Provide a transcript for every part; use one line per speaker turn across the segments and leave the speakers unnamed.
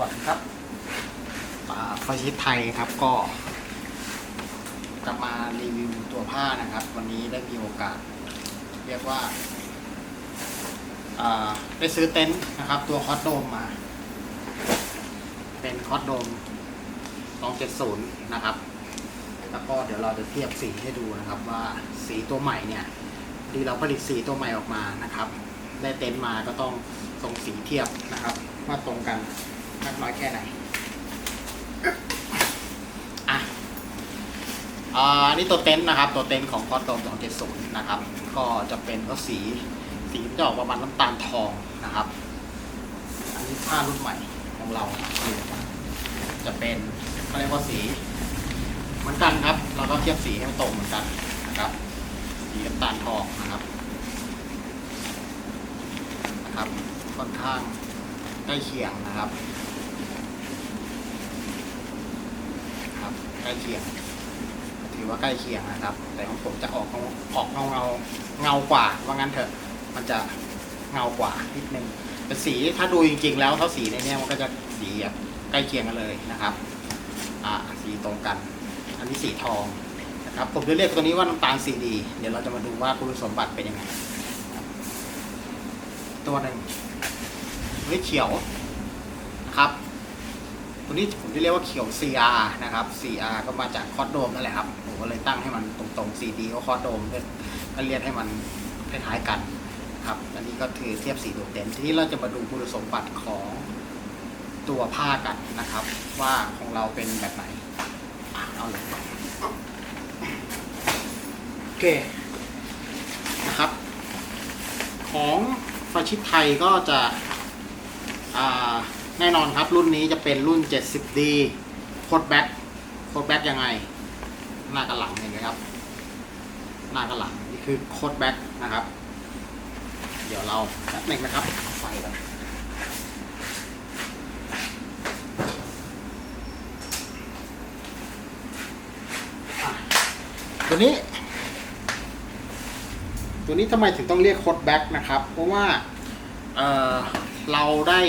วัสดีครับฟาชิตไทยครับก็จะมารีวิวตัวผ้านะครับ วันนี้ได้มีโอกาส เรียกว่าได้ซื้อเต็นท์นะครับ ตัวคอสโดมมา เป็นคอสโดม270 นะครับ แล้วก็เดี๋ยวเราจะเทียบสีให้ดูนะครับ ว่าสีตัวใหม่เนี่ยที่เราผลิตสีตัวใหม่ออกมานะครับ ได้เต็นท์มาก็ต้องส่งสีเทียบนะครับว่าตรงกัน มากน้อยแค่ไหนอะอ่าอันนี่ตัวเต็นท์นะครับ ตัวเต็นท์ของคอสโตม270 นะครับ ก็จะเป็นก็สีสีจะออกประมาณน้ำตาลทองนะครับ อันนี้ผ้ารุ่นใหม่ของเรา จะเป็นเขาเรียกว่าสีเหมือนกันครับ เราก็เทียบสีให้มันตรงเหมือนกันนะครับสีน้ำตาลทองนะครับนะครับ ค่อนข้าง ใกล้เคียงนะครับครับใกล้เคียง ถือว่าใกล้เคียงนะครับ แต่ของผมจะออกออกเงาเงาเงากว่าว่างั้นเถอะ มันจะเงากว่านิดนึงแต่สีถ้าดูจริง ๆ แล้วเท่าสีในนี้มันก็จะสีแบบใกล้เคียงกันเลยนะครับ อ่าสีตรงกัน อันนี้สีทองนะครับ ผมจะเรียกตัวนี้ว่าน้ำตาลซีดี เดี๋ยวเราจะมาดูว่าคุณสมบัติเป็นยังไงตัวหนึ่ง ตัวนี้เขียวนะครับตัวนี้ผมจะเรียกว่าเขียว CR นะครับ CR ก็มาจากคอร์โดมนั่นแหละครับผมก็เลยตั้งให้มันตรงๆ CD ก็คอร์โดมก็เรียกให้มันคล้ายๆกันครับอันนี้ก็คือเทียบสีโดดเด่นทีนี้เราจะมาดูคุณสมบัติของตัวผ้ากันนะครับ ว่าของเราเป็นแบบไหนเอาเลยโอเคนะครับ ของฟาชิตไทยก็จะ แน่นอนครับรุ่นนี้จะเป็นรุ่น 70D โคดแบ็คโคดแบ็คยังไง หน้ากับหลังเห็นไหมครับ หน้ากับหลังนี่คือโคดแบ็คนะครับ เดี๋ยวเราแป๊บนึงนะครับไฟกันตัวนี้ ตัวนี้ทำไมถึงต้องเรียกโคดแบ็กนะครับ เพราะว่าเอ่อ เราได้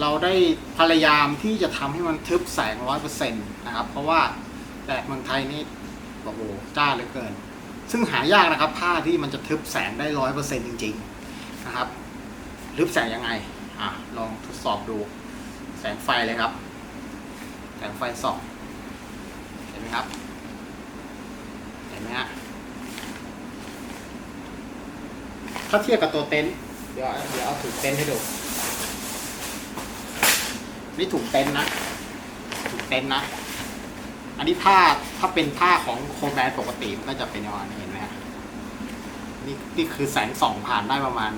เราได้พยายามที่จะทำให้มันทึบแสงร้อยเปอร์เซ็นต์นะครับ เพราะว่าแดดเมืองไทยนี่โอ้โหจ้าเหลือเกิน ซึ่งหายากนะครับ ผ้าที่มันจะทึบแสงได้ร้อยเปอร์เซ็นต์จริง ๆนะครับ ทึบแสงยังไงอะลองทดสอบดูแสงไฟเลยครับ แสงไฟส่องเห็นไหมครับ เห็นไหมฮะถ้าเทียบกับตัวเต็นท์ ดี๋ยวเดี๋ยวเอาถุงเต็นท์ให้ดู นี่ถุงเต็นท์นะถุงเต็นท์นะ อันนี้ผ้าถ้าเป็นผ้าของโคมแบนปกติมันก็จะเป็นประมาณนี้เห็นไหมฮะนี่นี่คือแสงส่องผ่านได้ประมาณ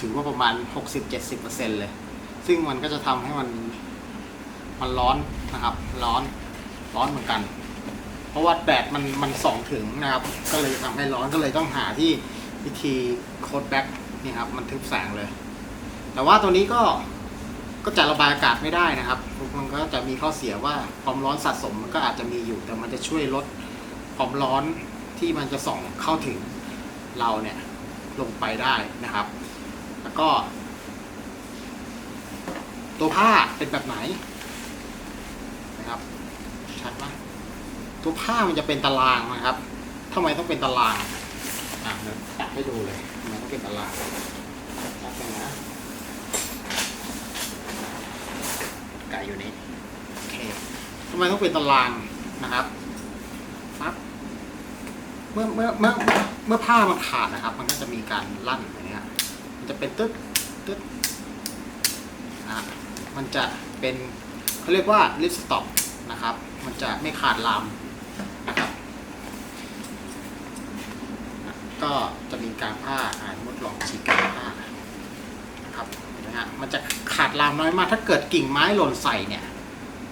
ถือว่าประมาณหกสิบเจ็ดสิบเปอร์เซ็นเลย ซึ่งมันก็จะทำให้มันมันร้อนนะครับ ร้อนร้อนเหมือนกัน เพราะว่าแดดมันมันส่องถึงนะครับ ก็เลยทำให้ร้อนก็เลยต้องหาที่วิธีโคดแบ็ก นี่ครับ มันทึบแสงเลย แต่ว่าตัวนี้ก็ก็จะระบายอากาศไม่ได้นะครับ มันก็จะมีข้อเสียว่าความร้อนสะสมมันก็อาจจะมีอยู่ แต่มันจะช่วยลดความร้อนที่มันจะส่องเข้าถึงเราเนี่ยลงไปได้นะครับ แล้วก็ ตัวผ้าเป็นแบบไหนนะครับ ชัดไหมตัวผ้ามันจะเป็นตารางนะครับทำไมต้องเป็นตาราง อะเดี๋ยวตัดให้ดูเลย เป็นตารางตัดไปนะ ไก่อยู่นี่โอเคทำไมต้องเป็นตารางนะครับปั๊บเมื่อเมื่อเมื่อเมื่อผ้ามันขาดนะครับ มันก็จะมีการลั่นอย่างเงี้ยมันจะเป็นตึ๊ดตึ๊ดอะมันจะเป็นเขาเรียกว่าลิปสต็อปนะครับ มันจะไม่ขาดลามนะครับ ก็จะมีการผ้า ลองฉีกการผ้านะครับเห็นไหมฮะมันจะขาดลามน้อยมาก ถ้าเกิดกิ่งไม้หล่นใส่เนี่ย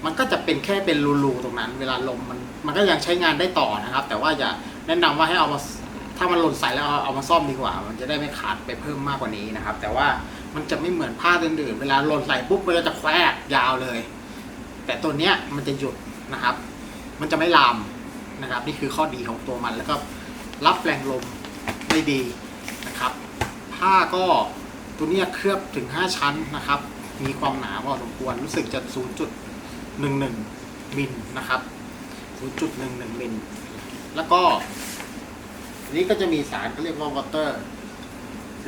มันก็จะเป็นแค่เป็นรูๆตรงนั้น เวลาลมมันมันก็ยังใช้งานได้ต่อนะครับ แต่ว่าอย่าแนะนำว่าให้เอามาถ้ามันหล่นใส่แล้วเอาเอามาซ่อมดีกว่า มันจะได้ไม่ขาดไปเพิ่มมากกว่านี้นะครับ แต่ว่ามันจะไม่เหมือนผ้าอื่นๆ เวลาหล่นใส่ปุ๊บมันก็จะแควกยาวเลย แต่ตัวเนี้ยมันจะหยุดนะครับ มันจะไม่ลามนะครับ นี่คือข้อดีของตัวมันแล้วก็รับแรงลมได้ดี ผ้าก็ตัวเนี้ยเคลือบถึง 5 ชั้นนะครับ มีความหนาพอสมควรรู้สึกจะ 0.11 มิลนะครับ 0.11 มิล แล้วก็นี้ก็จะมีสารก็เรียกว่า water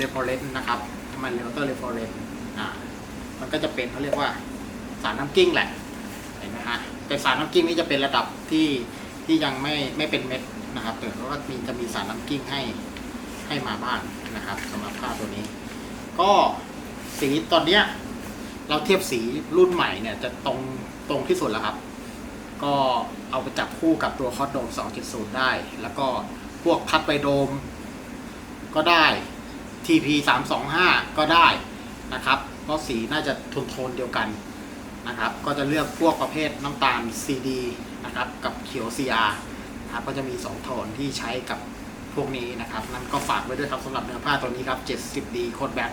repellent นะครับน้ำมัน water repellent อ่ามันก็จะเป็นเขาเรียกว่าสารน้ำกิ้งแหละเห็นไหมฮะแต่สารน้ำกิ้งนี่จะเป็นระดับที่ที่ยังไม่ไม่เป็นเม็ดนะครับแต่ว่ามีจะมีสารน้ำกิ้งให้ให้มาบ้าง นะครับสำหรับผ้าตัวนี้ ก็สีตอนเนี้ย เราเทียบสีรุ่นใหม่เนี่ยจะตรงตรงที่สุดแล้วครับ ก็เอาไปจับคู่กับตัวคอดโดม 2.0 ได้ แล้วก็พวกคัดไบโดม ก็ได้ TP 325 ก็ได้นะครับ เพราะสีน่าจะโทนโทนเดียวกันนะครับ ก็จะเลือกพวกประเภทน้ำตาล CD นะครับ กับเขียว CR นะครับก็จะมี 2 โทนที่ใช้กับ พวกนี้นะครับนั่นก็ฝากไว้ด้วยครับสำหรับเนื้อผ้าตัวนี้ครับ 70D โคดแบท